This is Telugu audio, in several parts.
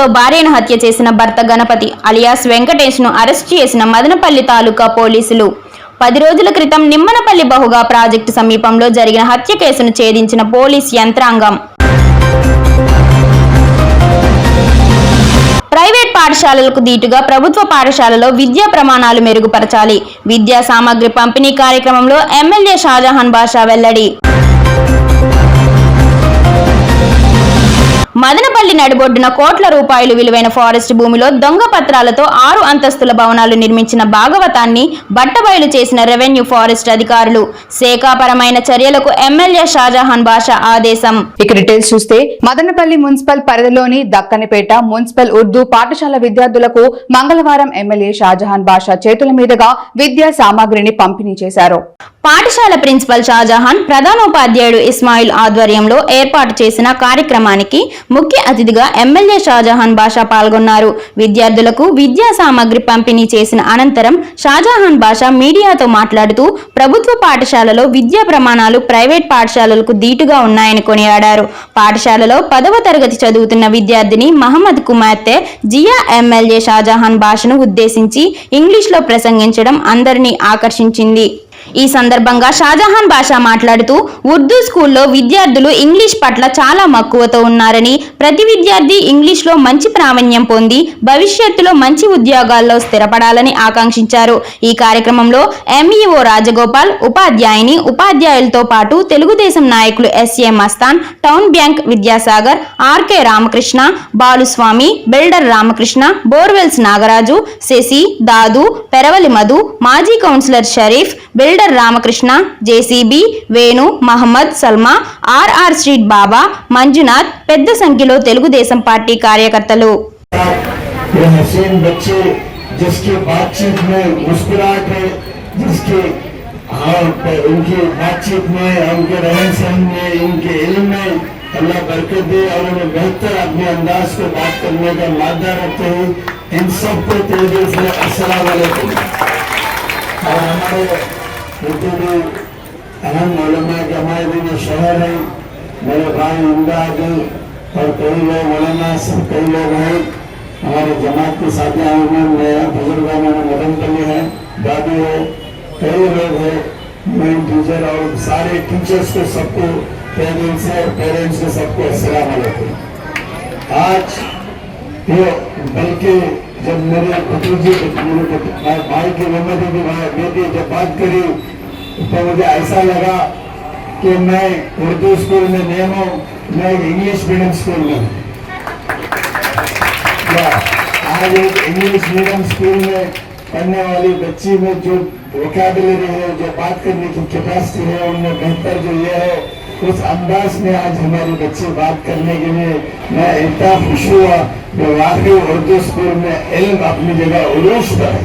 అనుమానంతో భార్యను హత్య చేసిన భర్త గణపతి అలియాస్ వెంకటేష్ను అరెస్ట్ చేసిన మదనపల్లి తాలూకా పోలీసులు. పది రోజుల క్రితం నిమ్మనపల్లి బహుగా ప్రాజెక్టు సమీపంలో జరిగిన హత్య కేసును ఛేదించిన పోలీస్ యంత్రాంగం. ప్రైవేట్ పాఠశాలలకు దీటుగా ప్రభుత్వ పాఠశాలలో విద్యా ప్రమాణాలు మెరుగుపరచాలి. విద్యా సామగ్రి పంపిణీ కార్యక్రమంలో ఎమ్మెల్యే షాజహాన్ బాషా వెల్లడి. మదనపల్లి నడిబొడ్డున కోట్ల రూపాయలు విలువైన ఫారెస్ట్ భూమిలో దొంగ పత్రాలతో ఆరు అంతస్తుల భవనాలు నిర్మించిన భాగవతాన్ని బట్టబయలు చేసిన రెవెన్యూ ఫారెస్ట్ అధికారులు. శాఖాపరమైన చర్యలకు ఎమ్మెల్యే షాజహాన్ బాషా ఆదేశం. ఇక డీటెయిల్స్ చూస్తే మదనపల్లి మున్సిపల్ పరిధిలోని దక్కనిపేట మున్సిపల్ ఉర్దూ పాఠశాల విద్యార్థులకు మంగళవారం ఎమ్మెల్యే షాజహాన్ బాషా చేతుల మీదుగా విద్యా సామాగ్రిని పంపిణీ చేశారు. పాఠశాల ప్రిన్సిపల్ షాజహాన్ ప్రధానోపాధ్యాయుడు ఇస్మాయిల్ ఆధ్వర్యంలో ఏర్పాటు చేసిన కార్యక్రమానికి ముఖ్య అతిథిగా ఎమ్మెల్యే షాజహాన్ బాషా పాల్గొన్నారు. విద్యార్థులకు విద్యా సామగ్రి పంపిణీ చేసిన అనంతరం షాజహాన్ బాషా మీడియాతో మాట్లాడుతూ ప్రభుత్వ పాఠశాలలో విద్యా ప్రమాణాలు ప్రైవేట్ పాఠశాలలకు దీటుగా ఉన్నాయని కొనియాడారు. పాఠశాలలో పదవ తరగతి చదువుతున్న విద్యార్థిని మహమ్మద్ కుమార్తె జియా ఎమ్మెల్యే షాజహాన్ భాషను ఉద్దేశించి ఇంగ్లీష్లో ప్రసంగించడం అందరినీ ఆకర్షించింది. ఈ సందర్భంగా షాజహాన్ బాషా మాట్లాడుతూ ఉర్దూ స్కూల్లో విద్యార్థులు ఇంగ్లీష్ పట్ల చాలా మక్కువతో ఉన్నారని ప్రతి విద్యార్థి ఇంగ్లీష్లో మంచి ప్రావీణ్యం పొంది భవిష్యత్తులో మంచి ఉద్యోగాల్లో స్థిరపడాలని ఆకాంక్షించారు. ఈ కార్యక్రమంలో ఎంఈఓ రాజగోపాల్ ఉపాధ్యాయుని ఉపాధ్యాయులతో పాటు తెలుగుదేశం నాయకులు SA Mastan town bank Vidyasagar RK Ramakrishna Baluswamy builder Ramakrishna borewells Nagaraju Sasi Dadu Peravali Madhu మాజీ councillor Sharif builder Ramakrishna JCB Venu Mohammed Salma RR street Baba Manjunath పెద్ద సంఖ్యలో తెలుగుదేశం పార్టీ కార్యకర్తలు ये हसीन बच्चे जिसकी बातचीत में मुस्कुराहट है जिसके हाँ प- उनकी बातचीत में उनके रहन सहन में उनके इल्म में अल्लाह बरकत दे और उन्हें बेहतर अपने अंदाज को बात करने का मादा रखते हैं इन सबको तेरे दिल से अस्सलाम वालेकुम और हमारे उर्दू में अहम हमारे दिन ये शहर है मेरे भाई इमदाद और कई लोग मौलाना सब कई लोग हैं हमारे जमात के साथी आए मेरा बुज़ुर्ग हमारे मदन बने है दादी है कई लोग हैं मेन टीचर और सारे टीचर्स को सबको पेरेंट्स है पेरेंट्स को सबको वालेकुम आज ये बल्कि जब मेरे भतीजे मेरे भाई की मोहम्मद की बेटी जब बात करी तो मुझे ऐसा लगा कि मैं उर्दू स्कूल में नहीं हूँ, मैं एक इंग्लिश मीडियम स्कूल में आज एक इंग्लिश मीडियम स्कूल में पढ़ने वाली बच्ची में जो वोकेबलरी है, जो बात करने की कैपेसिटी है, उनमें बेहतर जो ये है उस अंदाज में आज हमारी बच्ची बात करने के लिए मैं इतना खुश हुआ कि वाकई उर्दू स्कूल में इल्म अपनी जगह उरूज पर है।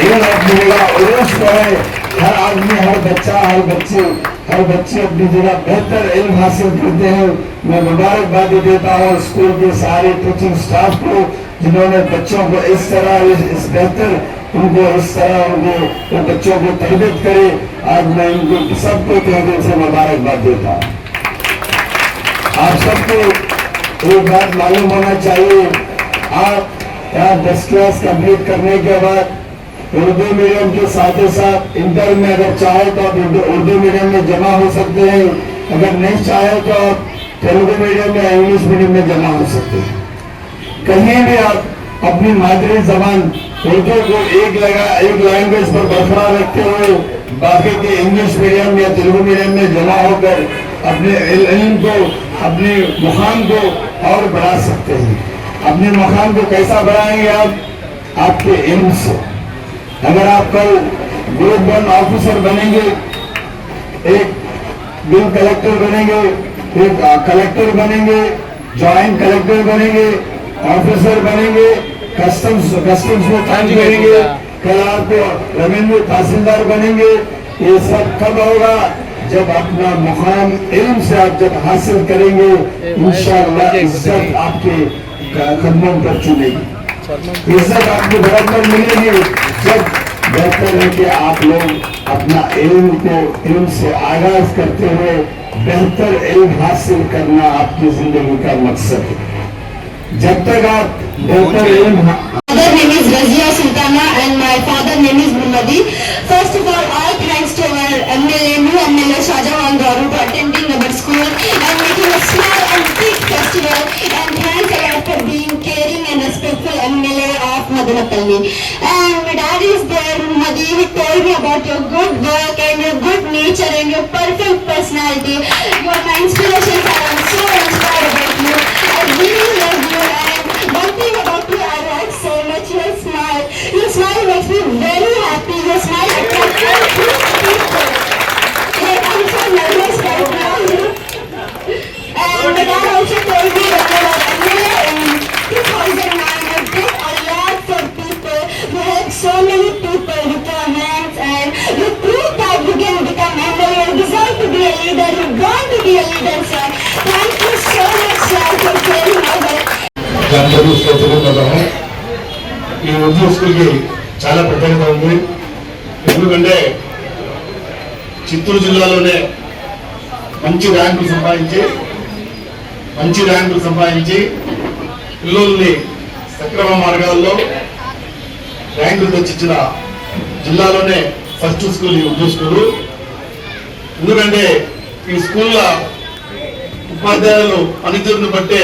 इल्म अपनी जगह उरूज पर है। हर आदमी, हर बच्चा, हर बच्चे हर बच्चे अपनी जगह बेहतर इल्म हासिल करते हैं। मैं मुबारकबादी देता हूँ स्कूल के सारे टीचिंग स्टाफ को, जिन्होंने बच्चों को इस तरह इस बेहतर उनको इस तरह उनको बच्चों को तरबियत करे, आज मैं इनको सबको दिल से मुबारकबाद देता आप सबको एक बात मालूम होना चाहिए, आप यहाँ दस क्लास कंप्लीट करने के बाद उर्दू मीडियम के साथ ही साथ इंटर में अगर चाहे तो आप उर्दू मीडियम में जमा हो सकते हैं, अगर नहीं चाहे तो आप तेलुगु मीडियम या इंग्लिश मीडियम में जमा हो सकते हैं। कहीं भी आप अपनी मादरी जबान उर्दू को एक लगा, एक लैंग्वेज पर बरकरार रखते हुए बाकी के इंग्लिश मीडियम या तेलुगु मीडियम में जमा होकर अपने इल्म को, अपने मुकाम को और बढ़ा सकते हैं। अपने मुकाम को कैसा बढ़ाएँगे आप? आपके इल्म से। अगर आप कल ग्रुप वन ऑफिसर बनेंगे, एक बिल कलेक्टर बनेंगे, एक कलेक्टर बनेंगे ज्वाइंट कलेक्टर बनेंगे ऑफिसर बनेंगे कस्टम्स कस्टम्स में काम करेंगे। कल आप रेवेन्यू तहसीलदार बनेंगे। ये सब कब होगा? जब अपना मुकाम इल्म से आप जब हासिल करेंगे इंशाअल्लाह इज़्ज़त आपके कदमों पर चुनेगी। इज़्ज़त आपको बराबर मिलेगी। जब बेहतर है कि आप लोग अपना इल्म को इल्म से आगाज़ करते हुए बेहतर इल्म हासिल करना आपकी ज़िंदगी का मकसद है। जब तक आप बेहतर M mother name is Razia Sultana and my father name is Muhammadi. First of all, all thanks to our MLA, new MLA Shahjahan Garu for attending our school and making a small and big festival. And thanks a lot for being caring and respectful MLA of Madanapalli. And my dad is there, Muhammadi, he told me about your good work and your good nature and your perfect personality. You are my inspiration and I'm so inspired about you. I really ఈ ఉద్యోగ స్కూల్కి చాలా ప్రత్యేకత ఉంది. ఎందుకంటే చిత్తూరు జిల్లాలోనే మంచి ర్యాంకులు సంపాదించి మంచి ర్యాంకులు సంపాదించి పిల్లల్ని సక్రమ మార్గాల్లో ర్యాంకులు తెచ్చిచ్చిన జిల్లాలోనే ఫస్ట్ స్కూల్ ఈ ఉర్దూ స్కూలు. ఎందుకంటే ఈ స్కూల్లో ఉపాధ్యాయులు పనితీరును బట్టే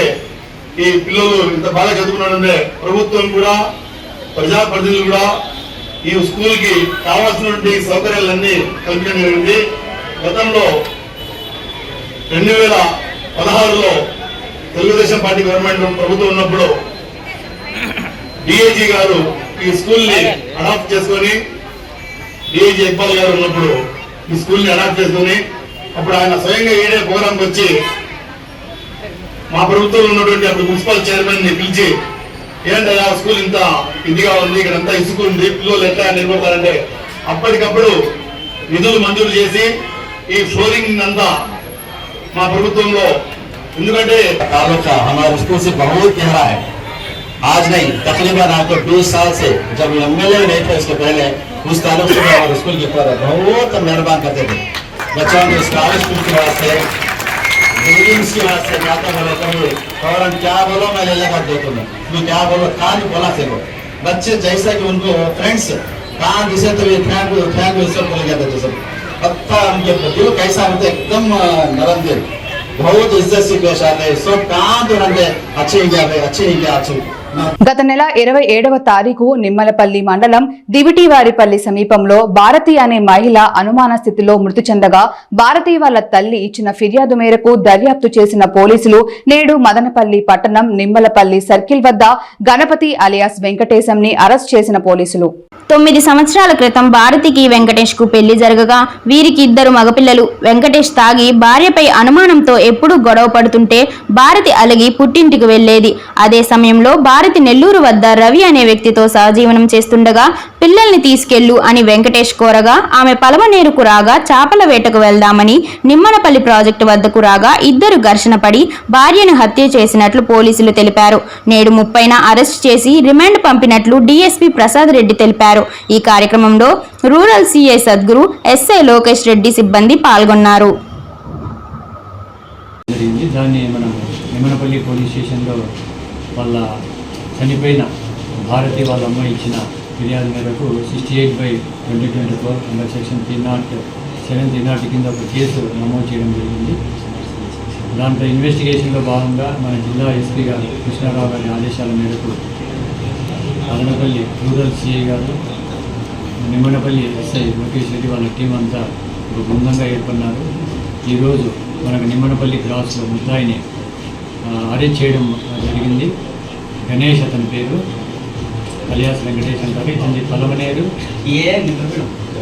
ఈ పిల్లలు ఇంత బాగా చదువుకున్నారంటే ప్రభుత్వం కూడా ప్రజాప్రతినిధులు కూడా ఈ స్కూల్కి కావాల్సినటువంటి సౌకర్యాలన్నీ కల్పించడం జరిగింది. గతంలో రెండు వేల పదహారులో తెలుగుదేశం పార్టీ గవర్నమెంట్ ప్రభుత్వం ఉన్నప్పుడు డిఐజీ గారు ఈ స్కూల్ని అడాప్ట్ చేసుకొని డిఐజీ ఇక్బాల్ గారు ఉన్నప్పుడు ఈ స్కూల్ని అడాప్ట్ చేసుకొని అప్పుడు ఆయన స్వయంగా ఏడే ప్రోగ్రాంకి వచ్చి మా ప్రభుత్వంలో ఉన్నటువంటి అప్పుడు మున్సిపల్ చైర్మన్ ని పిలిచి ఏంటి ఆ స్కూల్ ఇంత ఇదిగా ఉంది ఇక్కడ అంతా ఇసుక ఉంది పిల్లలు ఎట్లా నిలబడతారంటే అప్పటికప్పుడు నిధులు మంజూరు చేసి ఈ ఫ్లోరింగ్ అంతా మా ప్రభుత్వంలో ఎందుకంటే ताल्लुक का हमारे स्कूल से बहुत गहरा है आज नहीं तकरीबन आपको 20 साल से जब एमएलए नहीं थे उसके पहले उस ताल्लुक से भी हमारे स्कूल के ऊपर बहुत मेहरबान करते थे बच्चों के स्कॉलरशिप की वास्ते बच्चे जैसा कि उनको फ्रेंड्स कहाँ दिसे तो ये थैंक यू सब बोले जाते थे सब पत्ता उनके दिल कैसा होता है एकदम नरम दिल बहुत इज़्ज़त से पेश आते सब कहाँ तो रहते अच्छे ही गया अच्छे ही गया अच्छे గత నెల ఇరవై ఏడవ తారీఖు నిమ్మలపల్లి మండలం దివిటివారిపల్లి సమీపంలో భారతి అనే మహిళ అనుమాన స్థితిలో మృతి చెందగా భారతి వాళ్ళ తల్లి ఇచ్చిన ఫిర్యాదు మేరకు దర్యాప్తు చేసిన పోలీసులు నేడు మదనపల్లి పట్టణం నిమ్మలపల్లి సర్కిల్ వద్ద గణపతి అలియాస్ వెంకటేశంని అరెస్ట్ చేసిన పోలీసులు. తొమ్మిది సంవత్సరాల క్రితం భారతికి వెంకటేష్కు పెళ్ళి జరగగా వీరికి ఇద్దరు మగపిల్లలు. వెంకటేష్ తాగి భార్యపై అనుమానంతో ఎప్పుడూ గొడవ పడుతుంటే భారతి అలిగి పుట్టింటికి వెళ్ళేది అదే సమయంలో భారతి నెల్లూరు వద్ద రవి అనే వ్యక్తితో సహజీవనం చేస్తుండగా పిల్లల్ని తీసుకెళ్ళు అని వెంకటేష్ కోరగా ఆమె పలమనేరుకు రాగా చేపల వేటకు వెళ్దామని నిమ్మనపల్లి ప్రాజెక్టు వద్దకు రాగా ఇద్దరు ఘర్షణ పడి భార్యను హత్య చేసినట్లు పోలీసులు తెలిపారు. నేడు ముప్పైన అరెస్ట్ చేసి రిమాండ్ పంపినట్లు డీఎస్పీ ప్రసాద్ రెడ్డి తెలిపారు. ఈ కార్యక్రమంలో rural CI Sadguru SI Lokesh Reddy సిబ్బంది పాల్గొన్నారు. నిమ్మనపల్లి పోలీస్ స్టేషన్లో వాళ్ళ చనిపోయిన భారతి వాళ్ళ అమ్మ ఇచ్చిన ఫిర్యాదు మేరకు sixty eight by twenty twenty four under section three nought seven three nought కింద ఒక కేసు నమోదు చేయడం జరిగింది. దాంట్లో ఇన్వెస్టిగేషన్లో భాగంగా మన జిల్లా ఎస్పీ గారు కృష్ణారావు గారి ఆదేశాల మేరకు అదనపల్లి రూరల్ సిఐ గారు నిమ్మనపల్లి ఎస్ఐ లోకేష్ రెడ్డి వాళ్ళ టీం అంతా ఒక బృందంగా ఏర్పడినారు. ఈరోజు మనకు నిమ్మనపల్లి క్రాస్లో ముద్దాయిని అరెస్ట్ చేయడం జరిగింది. గణేష్ అతని పేరు అలియాస్ వెంకటేష్ అంటారు. ఇతని పలమనేరు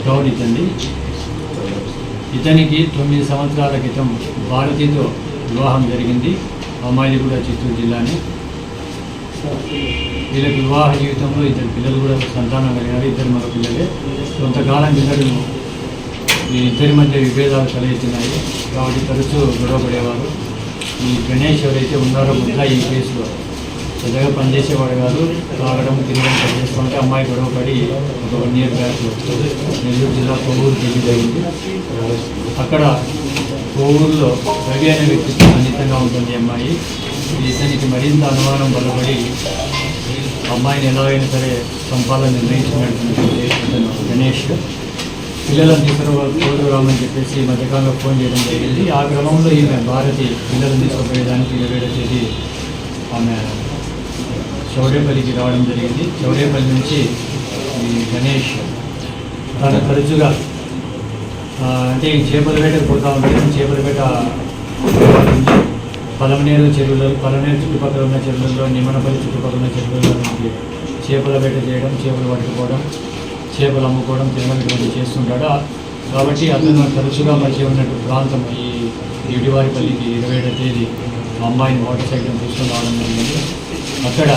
గౌడ్ ఇతంది ఇతనికి తొమ్మిది సంవత్సరాల క్రితం భారతితో వివాహం జరిగింది. అమ్మాయిది కూడా చిత్తూరు జిల్లానే. వీళ్ళకి వివాహ జీవితంలో ఇద్దరు పిల్లలు కూడా సంతానం కలిగారు. ఇద్దరు మగ పిల్లలే. కొంతకాలం పిల్లలు ఈ ఇద్దరి మధ్య విభేదాలు తలెత్తినాయి. కాబట్టి తరచూ గొడవపడేవారు ఈ గణేష్ ఎవరైతే ఉన్నారో ముద్దా ఈ కేసులో పెద్దగా పనిచేసేవాడు కాదు. తాగడం తినడం పనిచేస్తుంటే అమ్మాయి గొడవపడి ఒక వన్ ఇయర్ బ్యాక్ నెల్లూరు జిల్లా కొవ్వూరు పెళ్ళి జరిగింది. అక్కడ కొవ్వూరులో రవి అనే వ్యక్తితో సన్నిహితంగా ఉంటుంది అమ్మాయి. ఇతనికి మరింత అనుమానం బలపడి అమ్మాయిని ఎలా అయినా సరే పంపాలని నిర్ణయించినటువంటి గణేష్ పిల్లలను తీసుకుని రామని చెప్పేసి మధ్యకాలంలో ఫోన్ చేయడం జరిగింది. ఆ క్రమంలో ఈమె భారతి పిల్లలను తీసుకుపోయేదానికి ఇరవై తేదీ ఆమె చౌడేపల్లికి రావడం జరిగింది. చౌడేపల్లి నుంచి ఈ గణేష్ తను తరచుగా అంటే చేపల వేటకు పోతా ఉంటుంది చేపల వేట పలమనేరు చెరువులలో పలమనేరు చుట్టుపక్కల ఉన్న చెరువులలో నిమ్మనపల్లి చుట్టుపక్కల ఉన్న చెరువులలో నుంచి చేపల వేట చేయడం చేపలు పట్టుకోవడం చేపలు అమ్ముకోవడం తినటువంటి చేస్తుంటాడు. కాబట్టి అతను తరచుగా మధ్య ఉన్నట్టు ప్రాంతం ఈ ఇడివారిపల్లికి ఇరవై ఏడో తేదీ అమ్మాయిని మోటార్ సైకిల్ తీసుకుని రావడం జరిగింది. అక్కడ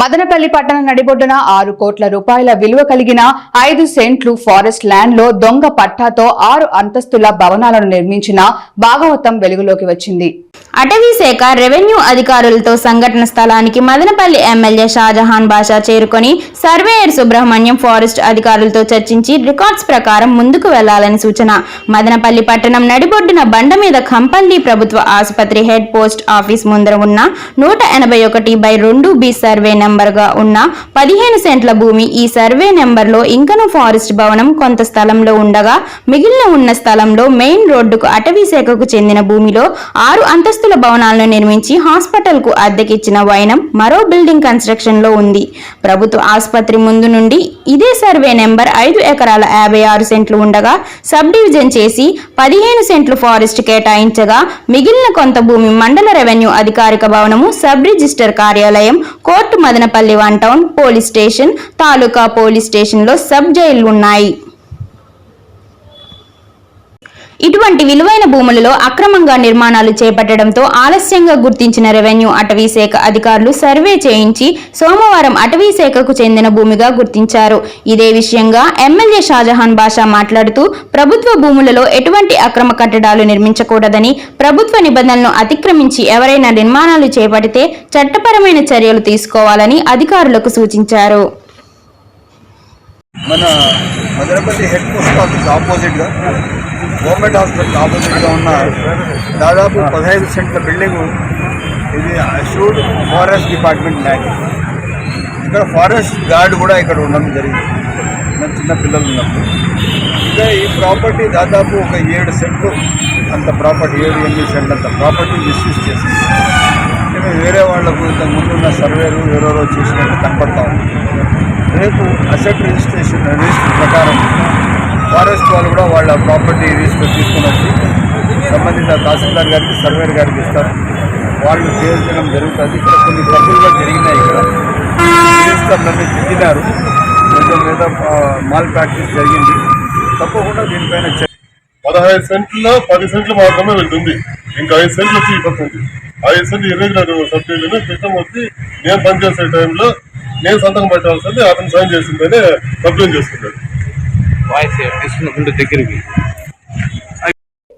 మదనపల్లి పట్టణ నడిబొడ్డున ఆరు కోట్ల రూపాయల విలువ కలిగిన ఐదు సెంట్లు ఫారెస్ట్ ల్యాండ్లో దొంగ పట్టాతో ఆరు అంతస్తుల భవనాలను నిర్మించిన భాగవతం వెలుగులోకి వచ్చింది. అటవీ శాఖ రెవెన్యూ అధికారులతో సంఘటన స్థలానికి మదనపల్లి ఎమ్మెల్యే షాజహాన్ బాషా చేరుకొని సర్వేయర్ సుబ్రహ్మణ్యం ఫారెస్ట్ అధికారులతో చర్చించి రికార్డ్స్ ప్రకారం ముందుకు వెళ్ళాలని సూచన. మదనపల్లి పట్టణం నడిబొడ్డున బండ మీద కంపల్లి ప్రభుత్వ ఆసుపత్రి హెడ్ పోస్ట్ ఆఫీస్ ముందర ఉన్న నూట ఎనభై ఒకటి బై రెండు బి సర్వే నెంబర్గా ఉన్న పదిహేను సెంట్ల భూమి ఈ సర్వే నెంబర్లో ఇంకను ఫారెస్ట్ భవనం కొంత స్థలంలో ఉండగా మిగిలిన ఉన్న స్థలంలో మెయిన్ రోడ్డుకు అటవీ శాఖకు చెందిన భూమిలో ఆరు అంతస్తుల భవనాలను నిర్మించి హాస్పిటల్కు అద్దెకిచ్చిన వైనం మరో బిల్డింగ్ కన్స్ట్రక్షన్లో ఉంది. ప్రభుత్వ ఆసుపత్రి ముందు నుండి ఇదే సర్వే నెంబర్ ఐదు ఎకరాల యాభై ఆరు సెంట్లు ఉండగా సబ్ డివిజన్ చేసి పదిహేను సెంట్లు ఫారెస్ట్ కేటాయించగా మిగిలిన కొంత భూమి మండల రెవెన్యూ అధికారిక భవనము సబ్ రిజిస్టర్ కార్యాలయం court Madanapalle one town police station taluka police స్టేషన్లో సబ్ జైళ్ళు ఉన్నాయి ఇటువంటి విలువైన భూములలో అక్రమంగా నిర్మాణాలు చేపట్టడంతో ఆలస్యంగా గుర్తించిన రెవెన్యూ అటవీశాఖ అధికారులు సర్వే చేయించి సోమవారం అటవీశాఖకు చెందిన భూమిగా గుర్తించారు. ఇదే విషయంగా ఎమ్మెల్యే షాజహాన్ బాషా మాట్లాడుతూ ప్రభుత్వ భూములలో ఎటువంటి అక్రమ కట్టడాలు నిర్మించకూడదని ప్రభుత్వ నిబంధనలను అతిక్రమించి ఎవరైనా నిర్మాణాలు చేపడితే చట్టపరమైన చర్యలు తీసుకోవాలని అధికారులకు సూచించారు. మన మదనపల్లి హెడ్ పోస్ట్ ఆఫీస్ ఆపోజిట్గా గవర్నమెంట్ హాస్పిటల్ ఆపోజిట్గా ఉన్న దాదాపు పదహైదు సెంట్ల బిల్డింగ్ ఇది అష్యూర్డ్ ఫారెస్ట్ డిపార్ట్మెంట్ ల్యాండ్ ఇక్కడ ఫారెస్ట్ గార్డ్ కూడా ఇక్కడ ఉండడం జరిగింది. మన చిన్న పిల్లలు ఉన్నప్పుడు. ఇంకా ఈ ప్రాపర్టీ దాదాపు ఒక ఏడు సెంట్లు అంత ప్రాపర్టీ ఏడు ఎనిమిది సెంట్లు అంత ప్రాపర్టీ మిస్యూజ్ చేసింది. నేను వేరే వాళ్ళకు ఇంతకు ముందు ఉన్న సర్వేలు ఎవరెవరో చేసినట్టు కనపడతా ఉంది. రేపు అసెట్ రిజిస్ట్రేషన్ రిజిస్టర్ ప్రకారం ఫారెస్ట్ వాళ్ళు కూడా వాళ్ళ ప్రాపర్టీ తీసుకొని తీసుకుని వచ్చి సంబంధిత తహసీల్దార్ గారికి సర్వేర్ గారికి ఇస్తారు. వాళ్ళు చేయించడం జరుగుతుంది. ఇక్కడ కొన్ని తప్పులు కూడా జరిగినాయి ఇక్కడ. నన్ను తిట్టినారు. కొంచెం మీద మాల్ ప్రాక్టీస్ జరిగింది. తప్పకుండా దీనిపైన పదహైదు సెంట్లో పది సెంట్లు మాత్రమే వెళ్తుంది. ఇంకా ఐదు సెంట్లు వచ్చి పర్సెంట్ ఐదు సెంట్లు ఇర్రెగ్యులర్ సబ్సిడీలు క్రితం వచ్చి నేను పనిచేసే టైంలో నేను సంతకం పెట్టాల్సింది అతను సైన్ చేసిందనే కంప్లైంట్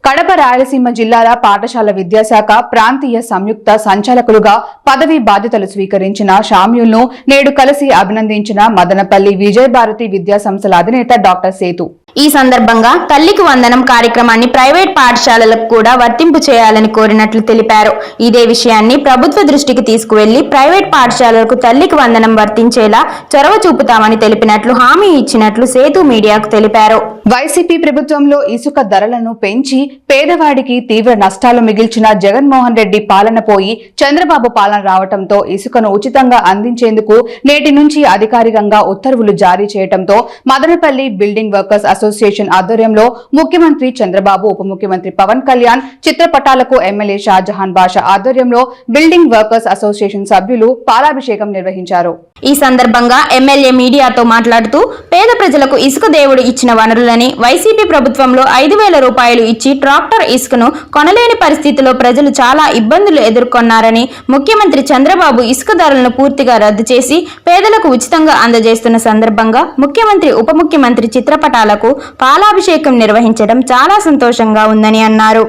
కడప రాయలసీమ జిల్లాల పాఠశాల విద్యాశాఖ ప్రాంతీయ సంయుక్త సంచాలకులుగా పదవి బాధ్యతలు స్వీకరించిన షామ్యుల్ను నేడు కలిసి అభినందించిన మదనపల్లి విజయభారతి విద్యా సంస్థల అధినేత డాక్టర్ సేతు. ఈ సందర్భంగా తల్లికి వందనం కార్యక్రమాన్ని ప్రైవేట్ పాఠశాలలకు కూడా వర్తింపు చేయాలని కోరినట్లు తెలిపారు. ఇదే విషయాన్ని ప్రభుత్వ దృష్టికి తీసుకువెళ్ళి ప్రైవేట్ పాఠశాలలకు తల్లికి వందనం వర్తించేలా చొరవ చూపుతామని తెలిపినట్లు హామీ ఇచ్చినట్లు సేతు మీడియాకు తెలిపారు. వైసీపీ ప్రభుత్వంలో ఇసుక ధరలను పెంచి పేదవాడికి తీవ్ర నష్టాలు మిగిల్చిన జగన్మోహన్ రెడ్డి పాలన పోయి చంద్రబాబు పాలన రావడంతో ఇసుకను ఉచితంగా అందించేందుకు నేటి నుంచి అధికారికంగా ఉత్తర్వులు జారీ చేయటంతో మదనపల్లి బిల్డింగ్ వర్కర్స్ అసోసియేషన్ ఆధ్వర్యంలో ముఖ్యమంత్రి చంద్రబాబు ఉప ముఖ్యమంత్రి పవన్ కళ్యాణ్ చిత్రపటాలకు ఎమ్మెల్యే షాజహాన్ బాషా ఆధ్వర్యంలో బిల్డింగ్ వర్కర్స్ అసోసియేషన్ సభ్యులు పాలాభిషేకం నిర్వహించారు. ఈ సందర్భంగా ఎమ్మెల్యే మీడియాతో మాట్లాడుతూ పేద ప్రజలకు ఇసుక దేవుడు ఇచ్చిన వనరులని వైసీపీ ప్రభుత్వంలో ఐదు వేల రూపాయలు ఇచ్చి ట్రాక్టర్ ఇసుకను కొనలేని పరిస్థితిలో ప్రజలు చాలా ఇబ్బందులు ఎదుర్కొన్నారని ముఖ్యమంత్రి చంద్రబాబు ఇసుక ధరలను పూర్తిగా రద్దు చేసి పేదలకు ఉచితంగా అందజేస్తున్న సందర్భంగా ముఖ్యమంత్రి ఉప ముఖ్యమంత్రి చిత్రపటాలకు పాలాభిషేకం నిర్వహించడం చాలా సంతోషంగా ఉందని అన్నారు.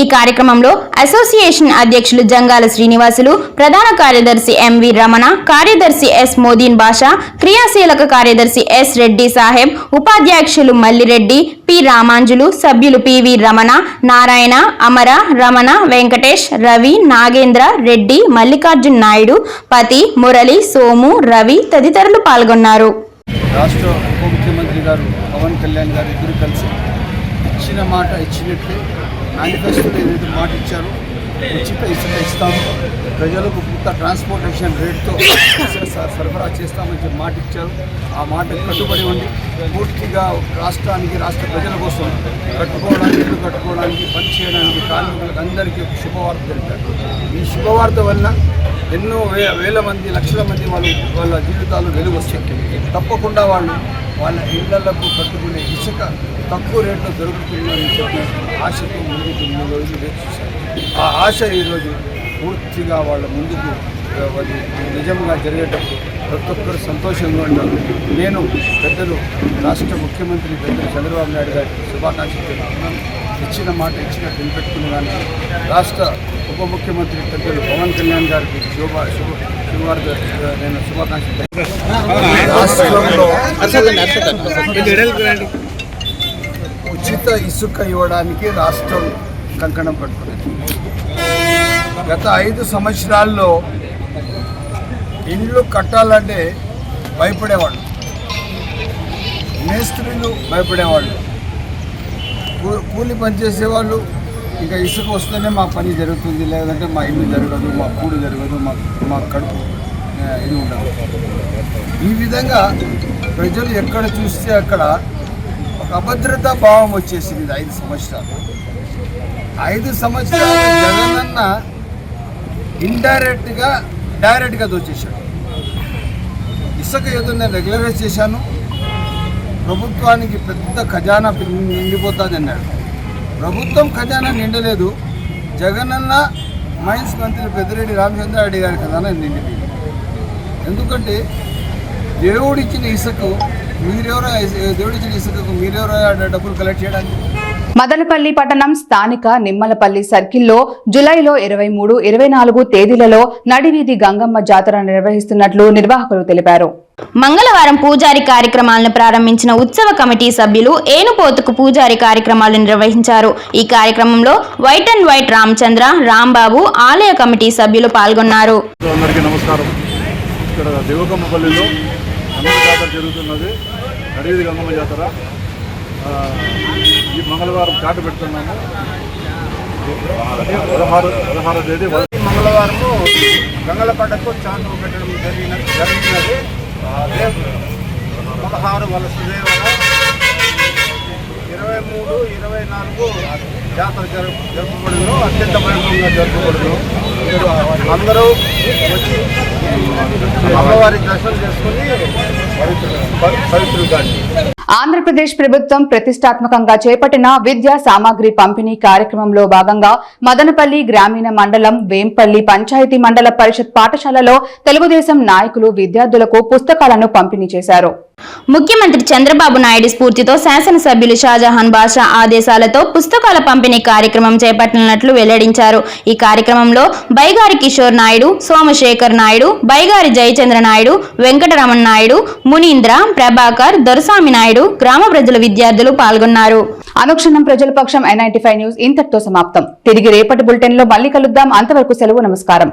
ఈ కార్యక్రమంలో అసోసియేషన్ అధ్యక్షులు జంగాల శ్రీనివాసులు ప్రధాన కార్యదర్శి ఎంవి రమణ కార్యదర్శి ఎస్ మోదీన్ బాషా క్రియాశీలక కార్యదర్శి ఎస్ రెడ్డి సాహెబ్ ఉపాధ్యక్షులు మల్లిరెడ్డి పి రామాంజులు సభ్యులు పివి రమణ నారాయణ అమర రమణ వెంకటేష్ రవి నాగేంద్ర రెడ్డి మల్లికార్జున్ నాయుడు పతి మురళి సోము రవి తదితరులు పాల్గొన్నారు. రాష్ట్ర ఉప ముఖ్యమంత్రి గారు పవన్ కళ్యాణ్ గారు ఇద్దరు కలిసి ఇచ్చిన మాట ఇచ్చినట్లే మేనిఫెస్టోలో ఏదైతే మాట ఇచ్చారో ఉచిత ఇసుక ఇస్తాము. ప్రజలకు పూర్త ట్రాన్స్పోర్టేషన్ రేట్తో సరఫరా చేస్తామని చెప్పి మాట ఇచ్చారు ఆ మాట కట్టుబడి ఉండి పూర్తిగా రాష్ట్రానికి రాష్ట్ర ప్రజల కోసం కట్టుకోవడానికి ఇల్లు కట్టుకోవడానికి పని చేయడానికి కార్మికులకు అందరికీ శుభవార్త తెలిపారు ఈ శుభవార్త వల్ల ఎన్నో వేల మంది లక్షల మంది వాళ్ళు వాళ్ళ జీవితాలు వెలుగు తప్పకుండా వాళ్ళు వాళ్ళ ఇళ్ళకు కట్టుకునే ఇసుక తక్కువ రేట్లో దొరుకుతుందని చెప్పి ఆశతో ముందుకు మూడు వేచి ఆ ఆశ ఈరోజు పూర్తిగా వాళ్ళ ముందుకు అది నిజంగా జరిగేటప్పుడు ప్రతి ఒక్కరు సంతోషంగా ఉంటారు నేను పెద్దలు రాష్ట్ర ముఖ్యమంత్రి పెద్దలు చంద్రబాబు నాయుడు గారికి శుభాకాంక్షలు ఇచ్చిన మాట ఇచ్చినట్టు కానీ రాష్ట్ర ఉప ముఖ్యమంత్రి పెద్దలు పవన్ కళ్యాణ్ గారికి శుభ శుభ శుభవార్త నేను శుభాకాంక్షలు రాష్ట్రంలో ఉచిత ఇసుక ఇవ్వడానికి రాష్ట్రం కంకణం కట్టుకున్నది గత ఐదు సంవత్సరాల్లో ఇల్లు కట్టాలంటే భయపడేవాళ్ళు. మేస్త్రీలు భయపడేవాళ్ళు. కూలి పనిచేసేవాళ్ళు ఇంకా ఇసుక వస్తేనే మా పని జరుగుతుంది లేదంటే మా ఇల్లు జరగదు మా కూడు జరగదు మా మా కడుపు ఇది ఉండదు. ఈ విధంగా ప్రజలు ఎక్కడ చూస్తే అక్కడ ఒక అభద్రతా భావం వచ్చేసింది ఐదు సంవత్సరాలు. ఐదు సంవత్సరాలు జగనన్న ఇండైరెక్ట్గా డైరెక్ట్గా దోచేశాడు. ఇసుక ఏదో నేను రెగ్యులరైజ్ చేశాను. ప్రభుత్వానికి పెద్ద ఖజానా నిండిపోతుంది అన్నాడు ప్రభుత్వం ఖజానా నిండలేదు. జగనన్న మైన్స్ మంత్రి పెద్దిరెడ్డి రామచంద్రారెడ్డి గారి ఖజానా నిండి ఎందుకంటే దేవుడిచ్చిన ఇసుకు మీరెవరో దేవుడిచ్చిన ఇసుకకు మీరెవరో డబ్బులు కలెక్ట్ చేయడానికి? మదనపల్లి పట్టణం స్థానిక నిమ్మలపల్లి సర్కిల్లో జులైలో ఇరవై మూడు ఇరవై నాలుగు తేదీలలో నడివీధి గంగమ్మ జాతర నిర్వహిస్తున్నట్లు నిర్వాహకులు తెలిపారు. మంగళవారం పూజారి కార్యక్రమాలను ప్రారంభించిన ఉత్సవ కమిటీ సభ్యులు ఏనుపోతుకు పూజారి కార్యక్రమాలు నిర్వహించారు. ఈ కార్యక్రమంలో white and white Ramachandra Rambabu ఆలయ కమిటీ సభ్యులు పాల్గొన్నారు. అందరికీ నమస్కారం. ఇక్కడ దేవకమ్మపల్లిలో గంగమ్మ జాతర జరుగుతున్నది. అడవిది గంగమ్మ జాతర. ఆ, ఈ మంగళవారం చాటు పెడుతున్నాము పదహారు పదహారో తేదీ మంగళవారము గంగలపడ్డకు చాంద్రు పెట్టడం జరిగిన జరుగుతున్నది పదహారు వలసదేవల ఇరవై మూడు ఇరవై నాలుగు జాతర జరుపు జరుపుబడును అత్యంత వైభవంగా జరుపుబడును అందరూ వచ్చి అమ్మవారి దర్శనం చేసుకుని పవిత్రులు కానీ ఆంధ్రప్రదేశ్ ప్రభుత్వం ప్రతిష్టాత్మకంగా చేపట్టిన విద్యా సామాగ్రి పంపిణీ కార్యక్రమంలో భాగంగా మదనపల్లి గ్రామీణ మండలం వేంపల్లి పంచాయతీ మండల పరిషత్ పాఠశాలలో తెలుగుదేశం నాయకులు విద్యార్థులకు పుస్తకాలను పంపిణీ చేశారు. ముఖ్యమంత్రి చంద్రబాబు నాయుడు స్ఫూర్తితో శాసనసభ్యులు షాజహాన్ బాషా ఆదేశాలతో పుస్తకాల పంపిణీ కార్యక్రమం చేపట్టనున్నట్లు వెల్లడించారు. ఈ కార్యక్రమంలో బైగారి కిషోర్ నాయుడు సోమశేఖర్ నాయుడు బైగారి జయచంద్ర నాయుడు వెంకటరమణ నాయుడు మునీంద్ర ప్రభాకర్ దొరసామి నాయుడు గ్రామ ప్రజల విద్యార్థులు పాల్గొన్నారు. అనుక్షణం ప్రజల పక్షం ఎన్ఐటీ న్యూస్ ఇంతటితో సమాప్తం. తిరిగి రేపటి బులెటిన్లో మళ్ళీ కలుద్దాం. అంతవరకు సెలవు నమస్కారం.